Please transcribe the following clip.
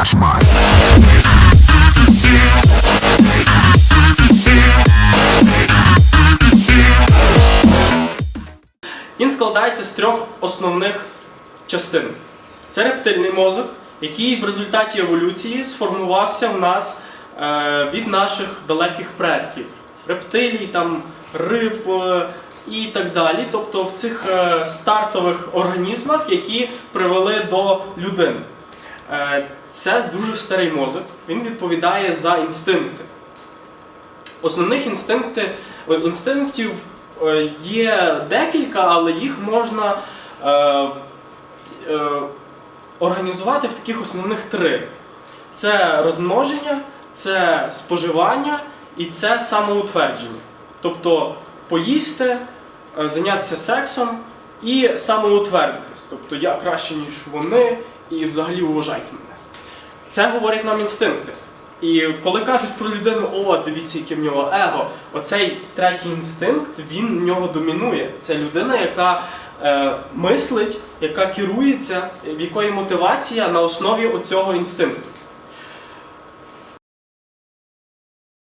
Кошмар. Він складається з трьох основних частин. Це рептильний мозок, який в результаті еволюції сформувався в нас е, від наших далеких предків. Рептилій, там, риб е, і так далі. Тобто в цих е, стартових організмах, які привели до людини. Е, це дуже старий мозок, він відповідає за інстинкти. Основних інстинкти, е, інстинктів е, є декілька, але їх можна організувати в таких основних три: це розмноження, це споживання і це самоутвердження. Тобто поїсти, зайнятися сексом і самоутвердитись. Тобто я краще, ніж вони, і взагалі уважайте мене. Це говорять нам інстинкти. І коли кажуть про людину, о, дивіться, яке в нього его, оцей третій інстинкт, він в нього домінує. Це людина, яка е, мислить, яка керується, в якої мотивація на основі оцього інстинкту.